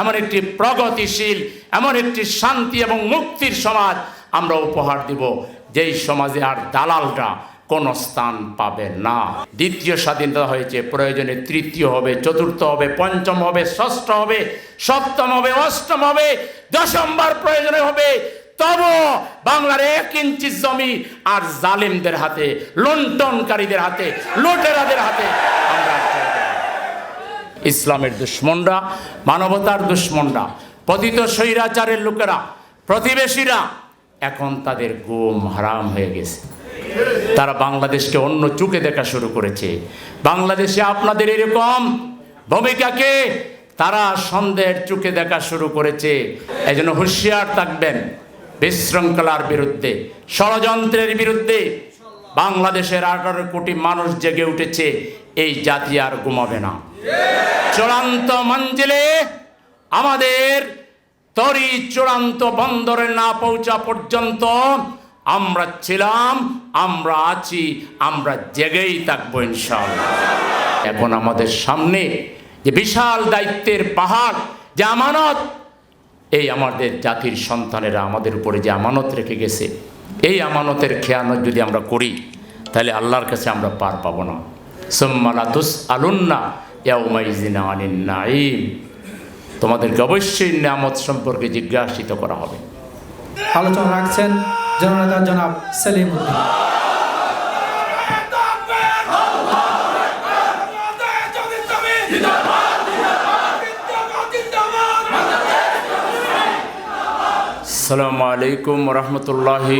এমন একটি প্রগতিশীল, এমন একটি শান্তি এবং মুক্তির সমাজ আমরা উপহার দিব, যেই সমাজে আর দালালরা কোনো স্থান পাবে না দ্বিতীয় স্বাধীনতা হয়েছে, প্রয়োজনে তৃতীয় হবে, চতুর্থ হবে, পঞ্চম হবে, ষষ্ঠ হবে, সপ্তম হবে, অষ্টম হবে, দশমবার প্রয়োজনে হবে তবু বাংলার এক ইঞ্চি জমি আর জালিমদের হাতে, লুণ্ঠনকারীদের হাতে, লুটেরাদের হাতে আমরা। ইসলামের দুশ্মনরা, মানবতার দুশ্মনরা, পতিত স্বৈরাচারের লোকেরা, প্রতিবেশীরা এখন তাদের গুম হারাম হয়ে গেছে। তারা বাংলাদেশকে অন্য চোখে দেখা শুরু করেছে। বাংলাদেশে আপনাদের এরকম ভূমিকাকে তারা সন্দেহের চোখে দেখা শুরু করেছে। এই জন্য হুঁশিয়ার থাকবেন বিশৃঙ্খলার বিরুদ্ধে, ষড়যন্ত্রের বিরুদ্ধে। বাংলাদেশের আঠারো কোটি মানুষ জেগে উঠেছে, এই জাতি আর ঘুমাবে না। চূড়ান্ত মঞ্জিলে আমাদের তরি চূড়ান্ত বন্দরে না পৌঁছা পর্যন্ত আমরা ছিলাম, আমরা আছি, আমরা জেগেই থাকব ইনশাআল্লাহ। এখন আমাদের সামনে যে বিশাল দায়িত্বের পাহাড়, যে আমানত, এই আমাদের জাতির সন্তানেরা আমাদের উপরে যে আমানত রেখে গেছে, এই আমানতের খেয়ানত যদি আমরা করি, তাহলে আল্লাহর কাছে আমরা পার পাবো না। সোম্মালাতুস আলুন্না ইয়াউমাইজিনা আনিন নাইম তোমাদেরকে অবশ্যই নামত সম্পর্কে জিজ্ঞাসিত করা হবে। আলোচনা রাখছেন জননেতা জনাব সেলিম আসসালামু আলাইকুম রহমতুল্লাহি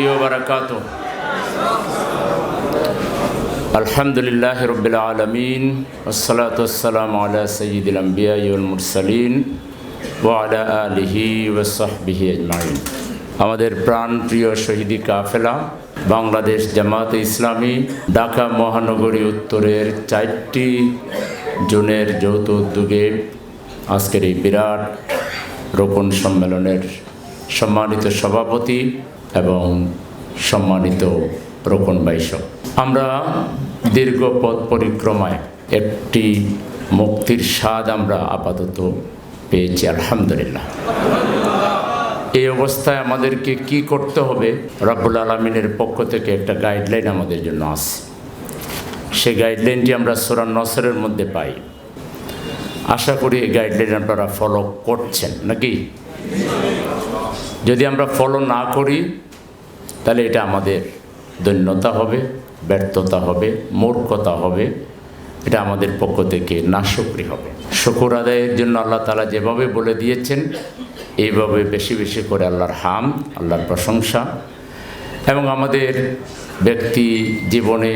আলহামদুলিল্লাহ রবিল আলমিন ওসলাতাম আলা সঈদুল আম্বিয়াউল মুরসালিন ওয়ালা আলিহি ওসাহবিহি আজমাইন। আমাদের প্রাণ প্রিয় শহীদি কাফেলা, বাংলাদেশ জামাতে ইসলামী, ঢাকা মহানগরী উত্তরের চারটি জোনের যৌথ উদ্যোগে আজকের এই বিরাট রোপণ সম্মেলনের সম্মানিত সভাপতি এবং সম্মানিত রোপণ বাইশক আমরা দীর্ঘ পথ পরিক্রমায় একটি মুক্তির স্বাদ আমরা আপাতত পেয়েছি, আলহামদুলিল্লাহ। এই অবস্থায় আমাদেরকে কি করতে হবে? রব্বুল আলমিনের পক্ষ থেকে একটা গাইডলাইন আমাদের জন্য আছে। সেই গাইডলাইনটি আমরা সোরান নসরের মধ্যে পাই। আশা করি এই গাইডলাইন আপনারা ফলো করছেন নাকি? যদি আমরা ফলো না করি, তাহলে এটা আমাদের দৈন্যতা হবে, ব্যর্থতা হবে, মূর্খতা হবে, এটা আমাদের পক্ষ থেকে নাশকরি হবে। শকুর আদায়ের জন্য আল্লাহ তালা যেভাবে বলে দিয়েছেন, এইভাবে বেশি বেশি করে আল্লাহর হাম, আল্লাহর প্রশংসা এবং আমাদের ব্যক্তি জীবনে,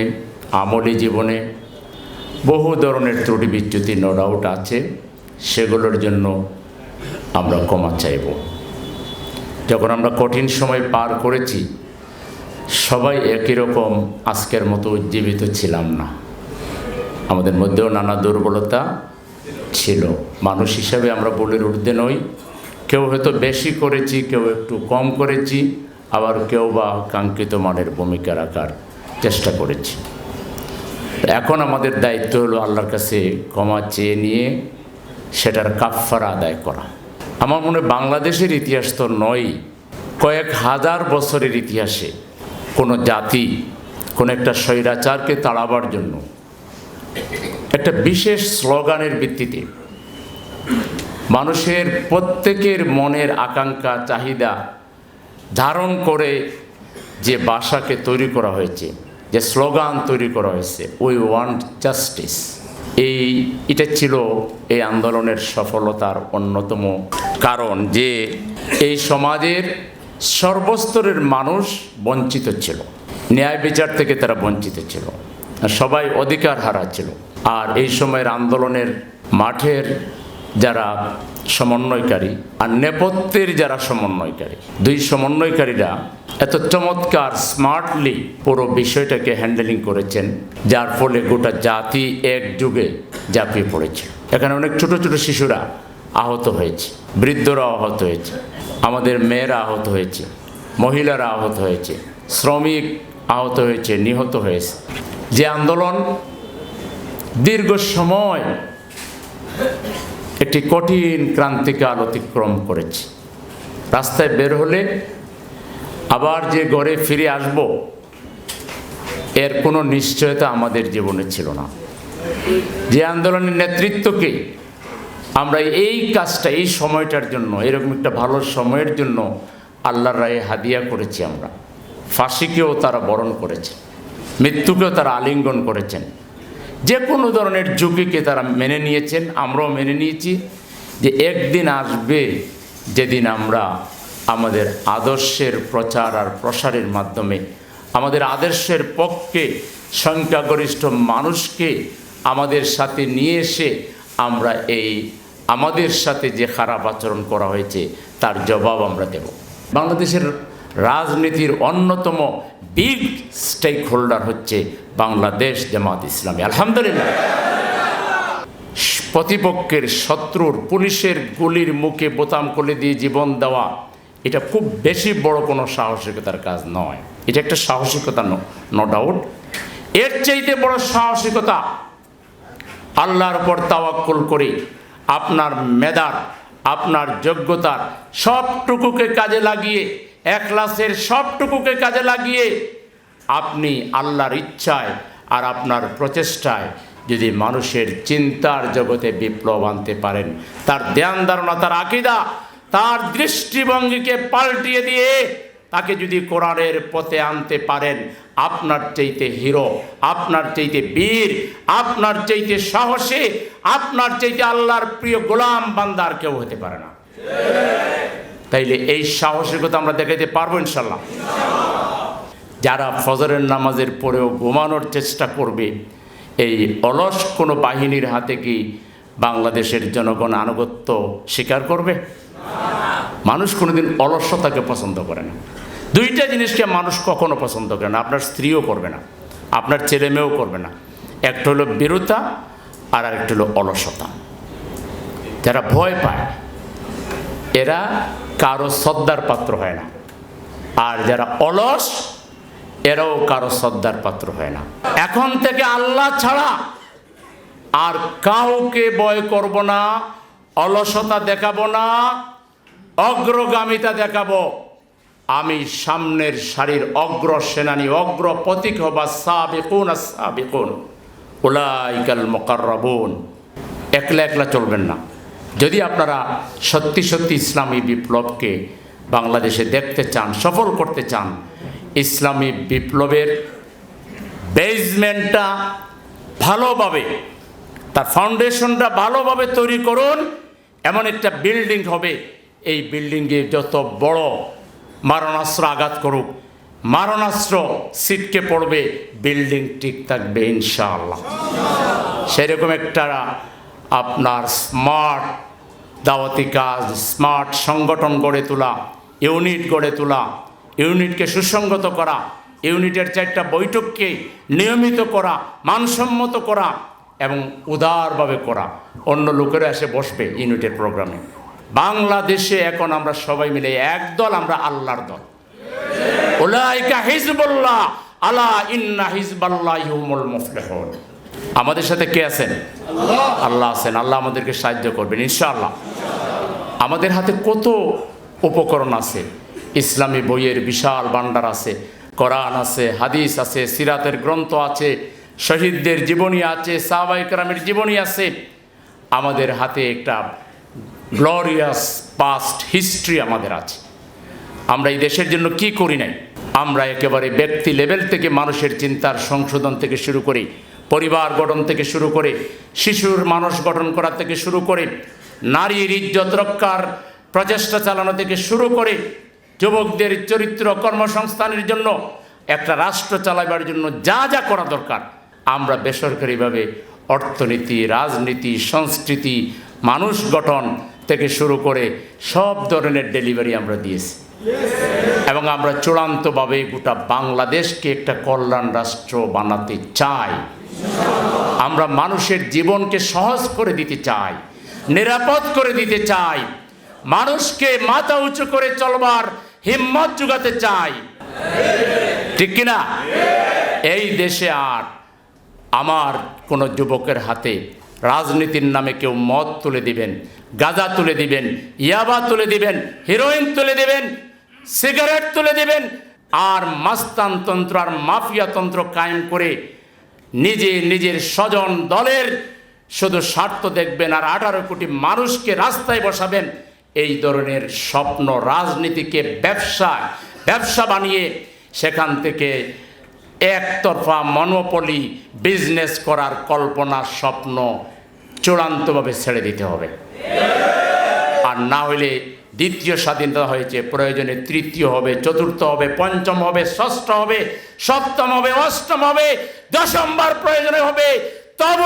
আমলি জীবনে বহু ধরনের ত্রুটি বিচ্যুতি নো ডাউট আছে, সেগুলোর জন্য আমরা ক্ষমা চাইব। যখন আমরা কঠিন সময় পার করেছি সবাই একই রকম আজকের মতো উজ্জীবিত ছিলাম না। আমাদের মধ্যেও নানা দুর্বলতা ছিল। মানুষ হিসাবে আমরা বলির উঠতে নই। কেউ হয়তো বেশি করেছি, কেউ একটু কম করেছি, আবার কেউ বা কাঙ্ক্ষিত মানের ভূমিকা রাখার চেষ্টা করেছি। এখন আমাদের দায়িত্ব হলো আল্লাহর কাছে ক্ষমা চেয়ে নিয়ে সেটার কাফফারা আদায় করা। আমার মনে বাংলাদেশের ইতিহাস তো নয় কয়েক হাজার বছরের ইতিহাসে কোনো জাতি, কোনো একটা স্বৈরাচারকে তাড়াবার জন্য। একটা বিশেষ স্লোগানের ভিত্তিতে মানুষের প্রত্যেকের মনের আকাঙ্ক্ষা, চাহিদা ধারণ করে যে ভাষাকে তৈরি করা হয়েছে, যে স্লোগান তৈরি করা হয়েছে উই ওয়ান্ট জাস্টিস এই, এটা ছিল এই আন্দোলনের সফলতার অন্যতম কারণ যে এই সমাজের সর্বস্তরের মানুষ বঞ্চিত ছিল। ন্যায় বিচার থেকে তারা বঞ্চিত ছিল। সবাই অধিকার হারা ছিল আর এই সময়ের আন্দোলনের মাঠের যারা সমন্বয়কারী আর নেপথ্যের যারা সমন্বয়কারী, দুই সমন্বয়কারীরা এত চমৎকার স্মার্টলি পুরো বিষয়টাকে হ্যান্ডেলিং করেছেন, যার ফলে গোটা জাতি এক যুগে ঝাঁপিয়ে পড়েছে এখানে অনেক ছোট ছোট শিশুরা আহত হয়েছে, বৃদ্ধরা আহত হয়েছে, আমাদের মেয়েরা আহত হয়েছে, মহিলারা আহত হয়েছে, শ্রমিক আহত হয়েছে, নিহত হয়েছে। যে আন্দোলন দীর্ঘ সময় একটি কঠিন ক্রান্তিকাল অতিক্রম করেছে। রাস্তায় বের হলে আবার যে ঘরে ফিরে আসব, এর কোনো নিশ্চয়তা আমাদের জীবনে ছিল না। যে আন্দোলনের নেতৃত্বকে আমরা এই কাজটা, এই সময়টার জন্য, এরকম একটা ভালো সময়ের জন্য আল্লাহর রায়ে হাদিয়া করেছি আমরা। ফাঁসিকেও তারা বরণ করেছে মৃত্যুকেও তারা আলিঙ্গন করেছেন। যে কোনো ধরনের ঝুঁকিকে তারা মেনে নিয়েছেন, আমরাও মেনে নিয়েছি যে একদিন আসবে যেদিন আমরা আমাদের আদর্শের প্রচার আর প্রসারের মাধ্যমে, আমাদের আদর্শের পক্ষে সংখ্যাগরিষ্ঠ মানুষকে আমাদের সাথে নিয়ে এসে আমরা এই আমাদের সাথে যে খারাপ আচরণ করা হয়েছে, তার জবাব আমরা দেব। বাংলাদেশের রাজনীতির অন্যতম বিগ স্টেক হোল্ডার হচ্ছে বাংলাদেশ জামাত ইসলামী। আলহামদুলিল্লাহ। প্রতিপক্ষের শত্রুর পুলিশের গুলির মুখে বোতাম খুলে দিয়ে জীবন দেওয়া, এটা খুব বেশি বড় কোনো সাহসিকতার কাজ নয়। এটা একটা সাহসিকতা নো ডাউট এর চাইতে বড় সাহসিকতা আল্লাহর উপর তাওয়াক্কুল করে আপনার মেধার, আপনার যোগ্যতার সবটুকুকে কাজে লাগিয়ে একলাসের সবটুকুকে কাজে লাগিয়ে আপনি আল্লাহর ইচ্ছায় আর আপনার প্রচেষ্টায় যদি মানুষের চিন্তার জগতে বিপ্লব আনতে পারেন, তার ধ্যান ধারণা, তার আকিদা, তার দৃষ্টিভঙ্গিকে পাল্টিয়ে দিয়ে তাকে যদি কোরআনের পথে আনতে পারেন, আপনার চাইতে হিরো, আপনার চাইতে বীর, আপনার চাইতে সাহসী, আপনার চাইতে আল্লাহর প্রিয় গোলাম বান্দার কেউ হতে পারে না। তাইলে এই সাহসিকতা আমরা দেখাতে পারব ইনশাল্লাহ। যারা ফজরের নামাজের পরেও ঘুমানোর চেষ্টা করবে, এই অলস কোনো বাহিনীর হাতে কি বাংলাদেশের জনগণ আনুগত্য স্বীকার করবে? মানুষ কোনোদিন অলসতাকে পছন্দ করে না। দুইটা জিনিসকে মানুষ কখনো পছন্দ করে না। আপনার স্ত্রীও করবে না। আপনার ছেলে মেয়েও করবে না। একটা হলো বীরতা আর আরেকটা হলো অলসতা। যারা ভয় পায়, এরা কারও শ্রদ্ধার পাত্র হয় না। আর যারা অলস, এরাও কারও শ্রদ্ধার পাত্র হয় না। এখন থেকে আল্লাহ ছাড়া আর কাউকে ভয় করব না, অলসতা দেখাবো না অগ্রগামিতা দেখাবো। আমি সামনের সারির অগ্র সেনানী, অগ্র প্রতীক হবা সাবেকুন সাবেকুন। উলাইকাল মোকাররাবুন। একলা একলা চলবেন না। যদি আপনারা সত্যি সত্যি ইসলামী বিপ্লবকে বাংলাদেশে দেখতে চান, সফল করতে চান, ইসলামী বিপ্লবের বেজমেন্টটা ভালোভাবে, তার ফাউন্ডেশনটা ভালোভাবে তৈরি করুন, এমন একটা বিল্ডিং হবে এই বিল্ডিংয়ে যত বড় মারণাস্ত্র আঘাত করুক, মারণাস্ত্র সিটকে পড়বে, বিল্ডিং ঠিক থাকবে ইনশাআল্লাহ। সেরকম একটা আপনার স্মার্ট দাওয়াতি কাজ, স্মার্ট সংগঠন গড়ে তোলা, ইউনিট গড়ে তোলা, ইউনিটকে সুসংগত করা, ইউনিটের চারটা বৈঠককে নিয়মিত করা, মানসম্মত করা এবং উদারভাবে করা। অন্য লোকেরা এসে বসবে ইউনিটের প্রোগ্রামে। বাংলাদেশে এখন আমরা সবাই মিলে একদল আমরা আল্লাহর দল। ওলাইকা হিজবুল্লাহ আলা ইন্না হিজবাল্লাহ ইহুমুল মুফলিহুন। আমাদের সাথে কে আছেন? আল্লাহ। আছেন আল্লাহ আমাদেরকে সাহায্য করবেন ইনশাআল্লাহ। আমাদের হাতে কত উপকরণ আছে? ইসলামী বইয়ের বিশাল ভাণ্ডার আছে কোরআন আছে হাদিস আছে সিরাতের গ্রন্থ আছে শহীদদের জীবনী আছে সাহবাইকরামের জীবনী আছে। আমাদের হাতে একটা গ্লোরিয়াস পাস্ট হিস্ট্রি আমাদের আছে। আমরা এই দেশের জন্য কি করি নাই? আমরা একেবারে ব্যক্তি লেভেল থেকে মানুষের চিন্তার সংশোধন থেকে শুরু করে, পরিবার গঠন থেকে শুরু করে, শিশুর মানুষ গঠন করা থেকে শুরু করে, নারীর ইজ্জত রক্ষার প্রচেষ্টা চালানো থেকে শুরু করে, যুবকদের চরিত্র কর্মসংস্থানের জন্য, একটা রাষ্ট্র চালাবার জন্য যা যা করা দরকার, আমরা বেসরকারিভাবে অর্থনীতি, রাজনীতি, সংস্কৃতি, মানুষ গঠন থেকে শুরু করে সব ধরনের ডেলিভারি আমরা দিয়েছি। এবং আমরা চূড়ান্তভাবে গোটা বাংলাদেশকে একটা কল্যাণ রাষ্ট্র বানাতে চাই। আমরা মানুষের জীবনকে সহজ করে দিতে চাই, নিরাপদ করে দিতে চাই, মানুষকে মাথা উঁচু করে চলবার হিম্মত জুগাতে চাই। ঠিক কিনা? এই দেশে আর আমার কোনো যুবকের হাতে রাজনীতির নামে কেউ মদ তুলে দিবেন, গাঁজা তুলে দিবেন, ইয়াবা তুলে দিবেন, হিরোইন তুলে দিবেন, সিগারেট তুলে দিবেন, আর মাস্তানতন্ত্র আর মাফিয়াতন্ত্র কায়েম করে নিজে নিজের স্বজন দলের শুধু স্বার্থ দেখবেন আর আঠারো কোটি মানুষকে রাস্তায় বসাবেন, এই ধরনের স্বপ্ন রাজনীতিকে ব্যবসা ব্যবসা বানিয়ে সেখান থেকে একতরফা মনোপলি বিজনেস করার কল্পনা স্বপ্ন চূড়ান্তভাবে ছেড়ে দিতে হবে। আর না হলে দ্বিতীয় স্বাধীনতা হয়েছে, প্রয়োজনে তৃতীয় হবে, চতুর্থ হবে, পঞ্চম হবে, ষষ্ঠ হবে, সপ্তম হবে, অষ্টম হবে, দশমবার প্রয়োজনে হবে। তব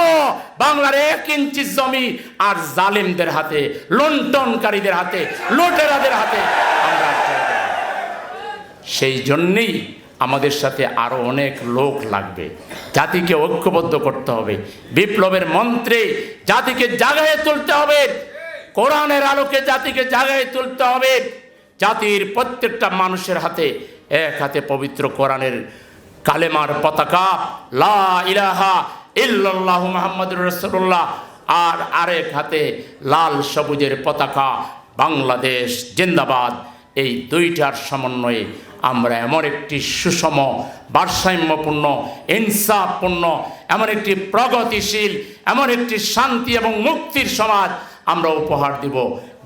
বাংলার এক ইঞ্চি জমি আর জালিমদের হাতে, লুণ্ঠনকারীদের হাতে, লুটেরাদের হাতে সেই জন্যেই আমাদের সাথে আরও অনেক লোক লাগবে। জাতিকে ঐক্যবদ্ধ করতে হবে। বিপ্লবের মন্ত্রে জাতিকে জাগায় তুলতে হবে। কোরআনের আলোকে জাতিকে জাগায় তুলতে হবে। জাতির প্রত্যেকটা মানুষের হাতে এক হাতে পবিত্র কোরআনের কালেমার পতাকা। লা ইলাহা ইল্লাল্লাহু মুহাম্মাদুর রাসূলুল্লাহ। আর আরেক হাতে লাল সবুজের পতাকা। বাংলাদেশ জিন্দাবাদ। এই দুইটার সমন্বয়ে আমরা এমন একটি সুষম, ভারসাম্যপূর্ণ, ইনসাফপূর্ণ, এমন একটি প্রগতিশীল, এমন একটি শান্তি এবং মুক্তির সমাজ আমরা উপহার দিব,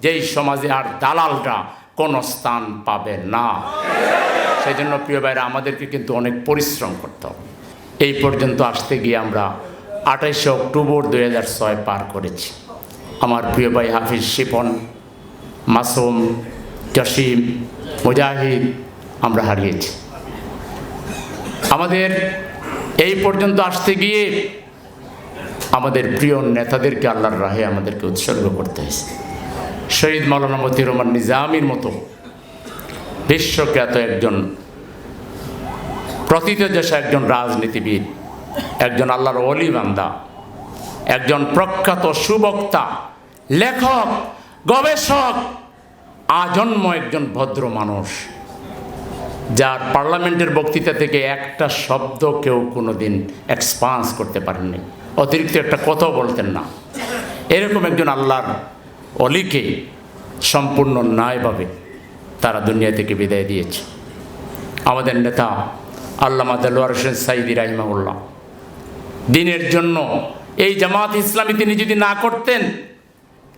যেই সমাজে আর দালালরা কোনো স্থান পাবে না। সেই জন্য প্রিয় ভাইরা, আমাদেরকে কিন্তু অনেক পরিশ্রম করতে হবে। এই পর্যন্ত আসতে গিয়ে আমরা আঠাইশে অক্টোবর দুই হাজার ছয় পার করেছি। আমার প্রিয় ভাই হাফিজ শিপন, মাসুম, জসিম, মুজাহিদ আমরা হারিয়েছি। আমাদের এই পর্যন্ত আসতে গিয়ে আমাদের প্রিয় নেতাদেরকে আল্লাহর রাহে আমাদেরকে উৎসর্গ করতে হয়েছে। শহীদ মৌলানা মতির রহমান নিজামির মতো বিশ্বখ্যাত একজন প্রতীত প্রথিতযশা একজন রাজনীতিবিদ, একজন আল্লাহর অলি বান্দা, একজন প্রখ্যাত সুবক্তা, লেখক, গবেষক, আজন্ম একজন ভদ্র মানুষ। যার পার্লামেন্টের বক্তৃতা থেকে একটা শব্দ কেউ কোনো দিন এক্সপান্স করতে পারেননি। অতিরিক্ত একটা কথাও বলতেন না। এরকম একজন আল্লাহর অলিকে সম্পূর্ণ ন্যায়ভাবে তারা দুনিয়া থেকে বিদায় দিয়েছে। আমাদের নেতা আল্লামা দেলোয়ার হোসেন সাইদি রাহিমাউল্লাহ দিনের জন্য এই জামাত ইসলামী তিনি যদি না করতেন,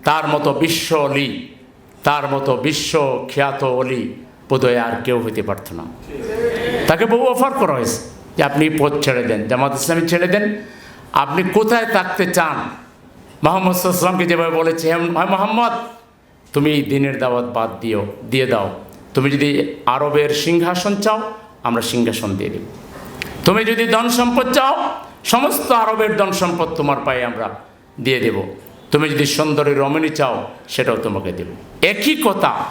তার মতো বিশ্ব অলি, তার মতো বিশ্ব খ্যাত অলি বোধহয় আর কেউ হইতে পারত না। তাকে বহু অফার করা হয়েছে যে আপনি পথ ছেড়ে দেন, জামাত ইসলামী ছেড়ে দেন। আপনি কোথায় থাকতে চান? মোহাম্মদ সাল্লামকে যেভাবে বলেছে, "হে মোহাম্মদ, তুমি এই দিনের দাওয়াত বাদ দিও, দিয়ে দাও। তুমি যদি আরবের সিংহাসন চাও, আমরা সিংহাসন দিয়ে দেব। তুমি যদি ধন সম্পদ চাও, সমস্ত আরবের ধন সম্পদ তোমার পায়ে আমরা দিয়ে দেব। তুমি যদি সুন্দরী রমণী চাও, সেটাও তোমাকে দেব। একই কথা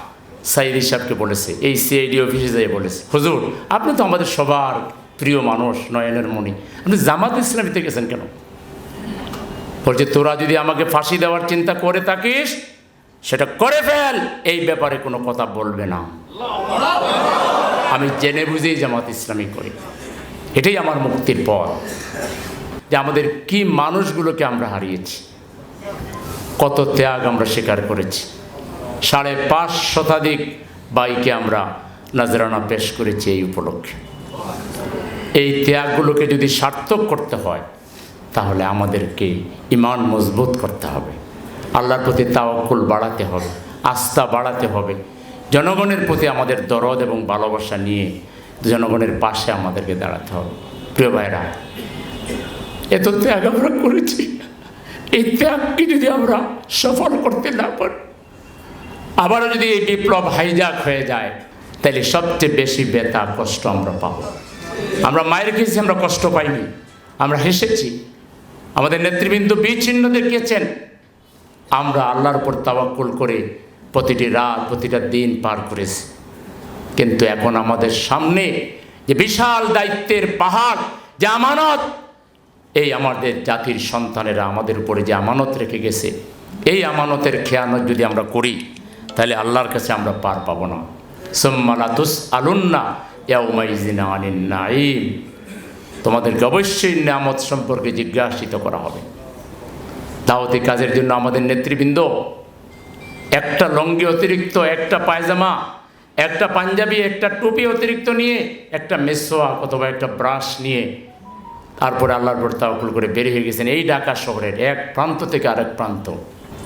সাইদি সাহেবকে বলেছে, এই সিআইডি অফিসে যেয়ে বলেছে, হুজুর, আপনি তো আমাদের সবার প্রিয় মানুষ, নয়নের মণি। আপনি জামাত ইসলামীতে গেছেন কেন? বলছে, তোরা যদি আমাকে ফাঁসি দেওয়ার চিন্তা করে থাকিস, সেটা করে ফেল। এই ব্যাপারে কোনো কথা বলবে না। আমি জেনে বুঝেই জামাত ইসলামী করি। এটাই আমার মুক্তির পথ, যে আমাদের কি মানুষগুলোকে আমরা হারিয়েছি, কত ত্যাগ আমরা স্বীকার করেছি। সাড়ে পাঁচ শতাধিক বাইকে আমরা নজরানা পেশ করেছি এই উপলক্ষে। এই ত্যাগগুলোকে যদি সার্থক করতে হয়, তাহলে আমাদেরকে ইমান মজবুত করতে হবে। আল্লাহর প্রতি তাওয়াক্কুল বাড়াতে হবে, আস্থা বাড়াতে হবে। জনগণের প্রতি আমাদের দরদ এবং ভালোবাসা নিয়ে জনগণের পাশে আমাদেরকে দাঁড়াতে হবে। প্রিয় ভাইরা এত ত্যাগ আমরা করেছি। এই ত্যাগকে যদি আমরা সফল করতে না পারি আবারও যদি এই বিপ্লব হাইজাক হয়ে যায়, তাহলে সবচেয়ে বেশি বেতা কষ্ট আমরা পাবো। আমরা মায়ের খেয়েছি, আমরা কষ্ট পাইনি। আমরা হেসেছি। আমাদের নেতৃবৃন্দ বিচ্ছিন্ন দেখিয়েছেন আমরা আল্লাহর উপর তাওয়াক্কুল করে প্রতিটি রাত, প্রতিটা দিন পার করেছি। কিন্তু এখন আমাদের সামনে যে বিশাল দায়িত্বের পাহাড়, যে আমানত, এই আমাদের জাতির সন্তানেরা আমাদের উপরে যে আমানত রেখে গেছে, এই আমানতের খেয়ানত যদি আমরা করি তাহলে আল্লাহর কাছে আমরা পার পাবো না। সোম্মালাতুস আলুন্না ইয়াউমাইজিনা আনিন নাইম তোমাদেরকে অবশ্যই নামত সম্পর্কে জিজ্ঞাসিত করা হবে। দাওয়াতি কাজের জন্য আমাদের নেতৃবৃন্দ, একটা লঙ্গি অতিরিক্ত, একটা পায়জামা, একটা পাঞ্জাবি, একটা টুপি অতিরিক্ত নিয়ে, একটা মেসোয়া অথবা একটা ব্রাশ নিয়ে, তারপরে আল্লাহর পর তাওকুল করে বেরিয়ে গেছেন এই ঢাকা শহরের এক প্রান্ত থেকে আরেক প্রান্ত।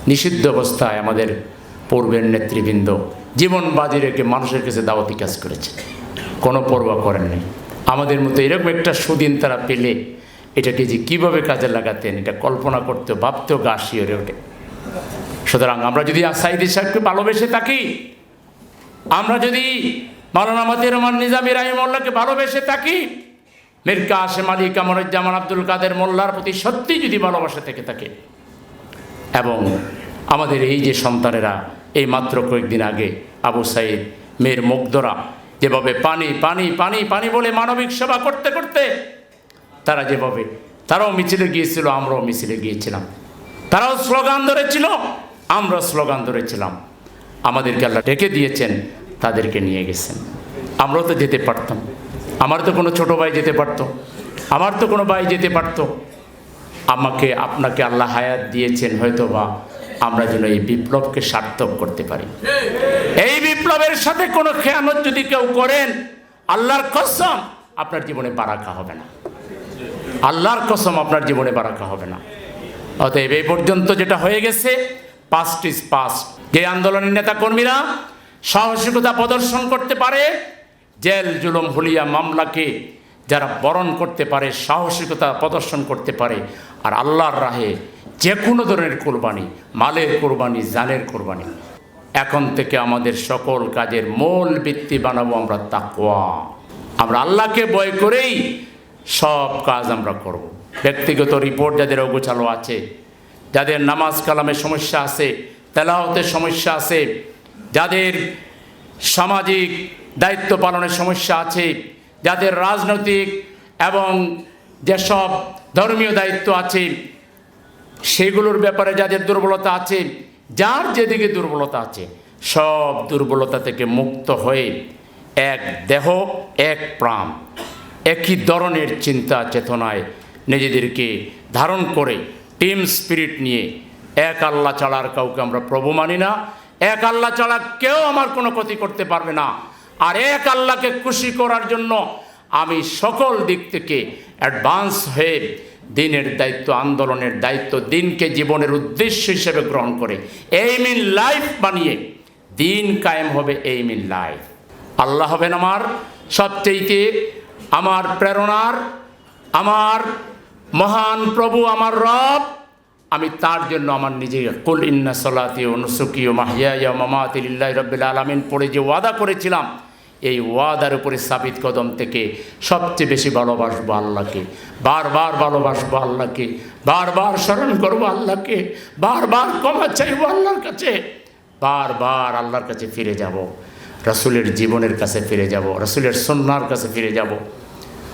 নিষিদ্ধ অবস্থায় আমাদের পূর্বের নেতৃবৃন্দ জীবন বাজি রেখে মানুষের কাছে দাওয়াতি কাজ করেছে। কোনো পরোয়া করেননি আমাদের মতো এরকম একটা সুদিন তারা পেলে এটাকে যে কীভাবে কাজে লাগাতেন, এটা কল্পনা করতে ভাবতেও গা শিওরে ওঠে। সুতরাং আমরা যদি সাইদি সাহেবকে ভালোবেসে থাকি, আমরা যদি মালানা মাতির রহমান নিজামি রাহিমুল্লাহকে ভালোবেসে থাকি, মীর কাসেম আলী কামরুজ্জামান আব্দুল কাদের মোল্লার প্রতি সত্যি যদি ভালোবাসা থেকে থাকে, এবং আমাদের এই যে সন্তানেরা এই মাত্র কয়েকদিন আগে আবু সাইদ মেয়ের মুগ্ধরা যেভাবে পানি পানি পানি পানি বলে মানবিক সেবা করতে করতে তারা যেভাবে, তারাও মিছিলে গিয়েছিল, আমরাও মিছিলে গিয়েছিলাম। তারাও স্লোগান ধরেছিল আমরা স্লোগান ধরেছিলাম। আমাদেরকে আল্লাহ ডেকে দিয়েছেন, তাদেরকে নিয়ে গেছেন। আমরাও তো যেতে পারতাম। আমার তো কোনো ছোট ভাই যেতে পারতো। আমার তো কোনো ভাই যেতে পারতো। আমাকে, আপনাকে আল্লাহ হায়াত দিয়েছেন হয়তো বা আমরা যেন এই বিপ্লবকে সার্থক করতে পারি। এই বিপ্লবের সাথে কোনো খেয়ানত যদি কেউ করেন, আল্লাহর কসম আপনার জীবনে বারাকা হবে না। আল্লাহর কসম আপনার জীবনে বারাকা হবে না। অতএব এই পর্যন্ত যেটা হয়ে গেছে পাস্ট ইজ পাস্ট যে আন্দোলনের নেতা কর্মীরা সাহসিকতা প্রদর্শন করতে পারে, জেল, জুলুম, হুলিয়া মামলাকে যারা বরণ করতে পারে, সাহসিকতা প্রদর্শন করতে পারে, আর আল্লাহর রাহে যে কোনো ধরনের কোরবানি, মালের কোরবানি জানের কোরবানি এখন থেকে আমাদের সকল কাজের মূল ভিত্তি বানাবো আমরা তাকওয়া আমরা আল্লাহকে বয় করেই সব কাজ আমরা করব। ব্যক্তিগত রিপোর্ট যাদের অগোছালো আছে, যাদের নামাজ কালামের সমস্যা আছে, তেলাওয়াতের সমস্যা আছে, যাদের সামাজিক দায়িত্ব পালনের সমস্যা আছে, যাদের রাজনৈতিক এবং যেসব ধর্মীয় দায়িত্ব আছে সেগুলোর ব্যাপারে যাদের দুর্বলতা আছে, যার যেদিকে দুর্বলতা আছে, সব দুর্বলতা থেকে মুক্ত হয়ে এক দেহ, এক প্রাণ, একই ধরনের চিন্তা, চেতনায় নিজেদেরকে ধারণ করে টিম স্পিরিট নিয়ে এক আল্লাহ ছাড়ার কাউকে আমরা প্রভু মানি না, এক আল্লাহ ছাড়া কেউ আমার কোনো ক্ষতি করতে পারবে না। আর এক আল্লাহকে খুশি করার জন্য আমি সকল দিক থেকে অ্যাডভান্স হয়ে দিনের দায়িত্ব, আন্দোলনের দায়িত্ব, দিনকে জীবনের উদ্দেশ্য হিসেবে গ্রহণ করে। এইম ইন লাইফ বানিয়ে দিন কায়েম হবে এইম ইন লাইফ আল্লাহ হবেন আমার সবচেয়েতে আমার প্রেরণার, আমার মহান প্রভু, আমার রব। আমি তার জন্য আমার নিজে কুল ইন্না সলাতি ও নুসুকি ও মাহিয়া মামাতি লিল্লাহ রব্বিল আলমিন পড়ে যে ওয়াদা করেছিলাম এই ওয়াদার উপরে সাবিত কদম থেকে সবচেয়ে বেশি ভালোবাসবো আল্লাহকে। বারবার ভালোবাসবো আল্লাহকে। বারবার স্মরণ করব আল্লাহকে। বারবার ক্ষমা চাইব আল্লাহর কাছে। বারবার আল্লাহর কাছে ফিরে যাব। রসুলের জীবনের কাছে ফিরে যাব। রসুলের সন্ন্যার কাছে ফিরে যাব।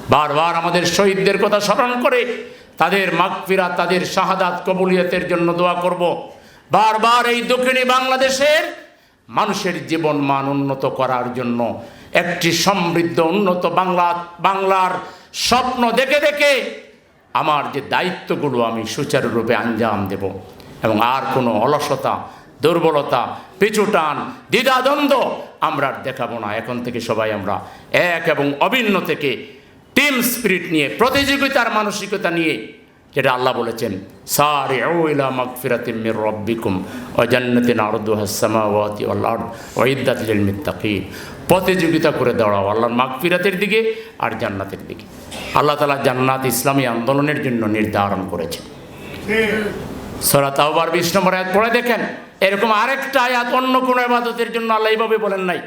বারবার আমাদের শহীদদের কথা স্মরণ করে তাদের মাগফিরা তাদের শাহাদাত, কবুলিয়তের জন্য দোয়া করব। বারবার এই দক্ষিণী বাংলাদেশের মানুষের জীবন মান উন্নত করার জন্য একটি সমৃদ্ধ উন্নত বাংলা, বাংলার স্বপ্ন দেখে দেখে আমার যে দায়িত্বগুলো আমি সুচারুরূপে আঞ্জাম দেব এবং আর কোনো অলসতা, দুর্বলতা, পিছুটান, দ্বিধাদ্বন্দ্ব আমরা আর দেখাবো না। এখন থেকে সবাই আমরা এক এবং অভিন্ন থেকে টিম স্পিরিট নিয়ে, প্রতিযোগিতার মানসিকতা নিয়ে, যেটা আল্লাহ বলেছেন সারে ইলা মাগফিরাতিম মির রাব্বিকুম ওয়া জান্নাতিন আরদুহা সামাওয়াতি ওয়াল আরদ ওয়া ইদ্দাতিল মুত্তাকিন। প্রতিযোগিতা করে দাঁড়াও, আল্লাহর মাগফিরাতের দিকে আর জান্নাতের দিকে। আল্লাহ তালা জান্নাত, ইসলামী আন্দোলনের জন্য নির্ধারণ করেছেন। সরা তাওবার বিশ নম্বর আয়াত পড়ে দেখেন, এরকম আরেকটা আয়াত অন্য কোনো ইবাদতের জন্য আল্লাহ এইভাবে বলেন নাই।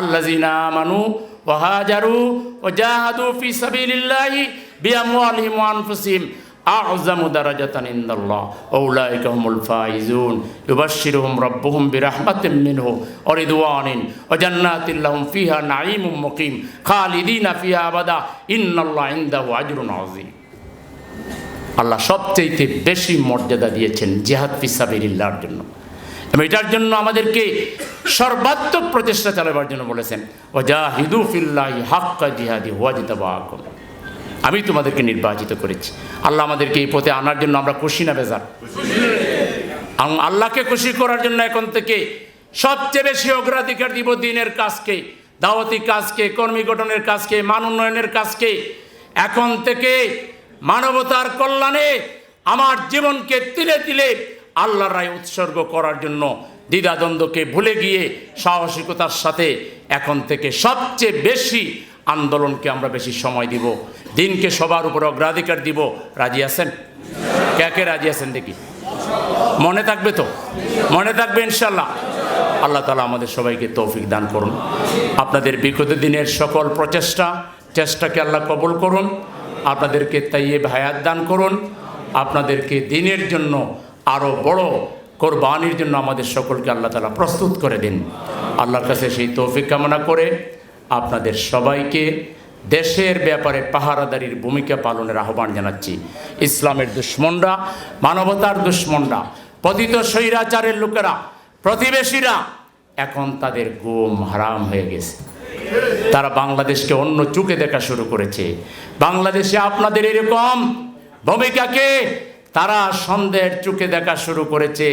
আল্লাযিনা মানু ওয়াহাজারু ওয়াজাহাদু ফি সাবিলিল্লাহি বিআমওয়ালিহিম ওয়া আনফুসিহিম। আ'যামু দারাজাতান ইনদাল্লাহ। আউলাইকা হুমুল ফাইজুন। ইউবাশশিরুহুম রাব্বুহুম বিরাহমাতিম মিনহু। ওয়া রিদওয়ানিন ওয়া জান্নাতিন লাহুম ফিহা নাঈমুম মুকিম। খালিদিনা ফিহা আবাদা। ইন্নাল্লাহ ইনদাহু আজরুন আযীম। আল্লাহ সবচেয়ে বেশি মর্যাদা দিয়েছেন জেহাদ ফিসাবিল্লাহর জন্য। এবং এটার জন্য আমাদেরকে সর্বাত্মক প্রচেষ্টা চালাবার জন্য বলেছেন। ও যা হিদু ফিল্লাহি হাক্কা জিহাদি ওয়াজিতাবাকুম। আমি তোমাদেরকে নির্বাচিত করেছি। আল্লাহ আমাদেরকে এই পথে আনার জন্য আমরা খুশি না বেজার? আল্লাহকে খুশি করার জন্য এখন থেকে সবচেয়ে বেশি অগ্রাধিকার দিব দিনের কাজকে, দাওয়াতি কাজকে, কর্মী গঠনের কাজকে, মান উন্নয়নের কাজকে। এখন থেকে মানবতার কল্যাণে আমার জীবনকে তিলে তিলে আল্লাহর রায় উৎসর্গ করার জন্য দ্বিধাদ্বন্দ্বকে ভুলে গিয়ে সাহসিকতার সাথে এখন থেকে সবচেয়ে বেশি আন্দোলনকে আমরা বেশি সময় দিব। দিনকে সবার উপর অগ্রাধিকার দিব। রাজি আছেন? কে কে রাজি আছেন দেখি। মনে থাকবে তো? মনে থাকবে ইনশাল্লাহ আল্লাহ তালা আমাদের সবাইকে তৌফিক দান করুন। আপনাদের বিগত দিনের সকল প্রচেষ্টা, চেষ্টাকে আল্লাহ কবল করুন। আপনাদেরকে তাইয়ে হায়াত দান করুন। আপনাদেরকে দিনের জন্য আরও বড় কোরবানির জন্য আমাদের সকলকে আল্লাহ তালা প্রস্তুত করে দিন। আল্লাহর কাছে সেই তৌফিক কামনা করে আপনাদের সবাইকে দেশের ব্যাপারে পাহারাদারির ভূমিকা পালনের আহ্বান জানাচ্ছি। ইসলামের দুশ্মনরা, মানবতার দুশ্মনরা, পতিত স্বৈরাচারের লোকেরা, প্রতিবেশীরা, এখন তাদের গুম হারাম হয়ে গেছে। তারা বাংলাদেশকে অন্য চোখে দেখা শুরু করেছে। বাংলাদেশে আপনাদের এরকম ভূমিকাকে তারা সন্দেহের চোখে দেখা শুরু করেছে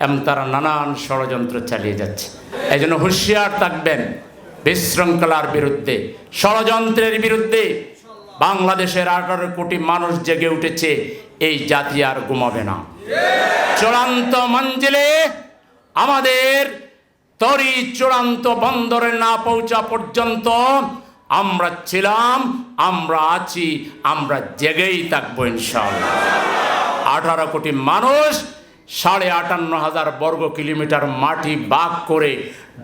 এবং তারা নানান ষড়যন্ত্র চালিয়ে যাচ্ছে। এই জন্য হুঁশিয়ার থাকবেন। বিশৃঙ্খলার বিরুদ্ধে, ষড়যন্ত্রের বিরুদ্ধে বাংলাদেশের আঠারো কোটি মানুষ জেগে উঠেছে, এই জাতি আর ঘুমাবে না। চূড়ান্ত মঞ্জিলে আমাদের তরি চূড়ান্ত বন্দরে না পৌঁছা পর্যন্ত আমরা ছিলাম, আমরা আছি, আমরা জেগেই থাকব ইনশাআল্লাহ। আঠারো কোটি মানুষ সাড়ে আটান্ন হাজার বর্গ কিলোমিটার মাটি বাগ করে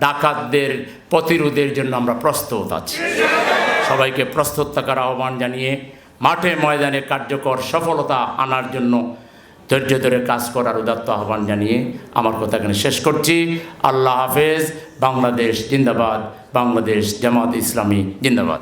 ডাকাতদের, প্রতিরোধের জন্য আমরা প্রস্তুত আছি। সবাইকে প্রস্তুত থাকার আহ্বান জানিয়ে মাঠে ময়দানে কার্যকর সফলতা আনার জন্য ধৈর্য ধরে কাজ করার উদাত্ত আহ্বান জানিয়ে আমার কথা এখানে শেষ করছি। আল্লাহ হাফেজ, বাংলাদেশ জিন্দাবাদ, বাংলাদেশ জামাত ইসলামী জিন্দাবাদ।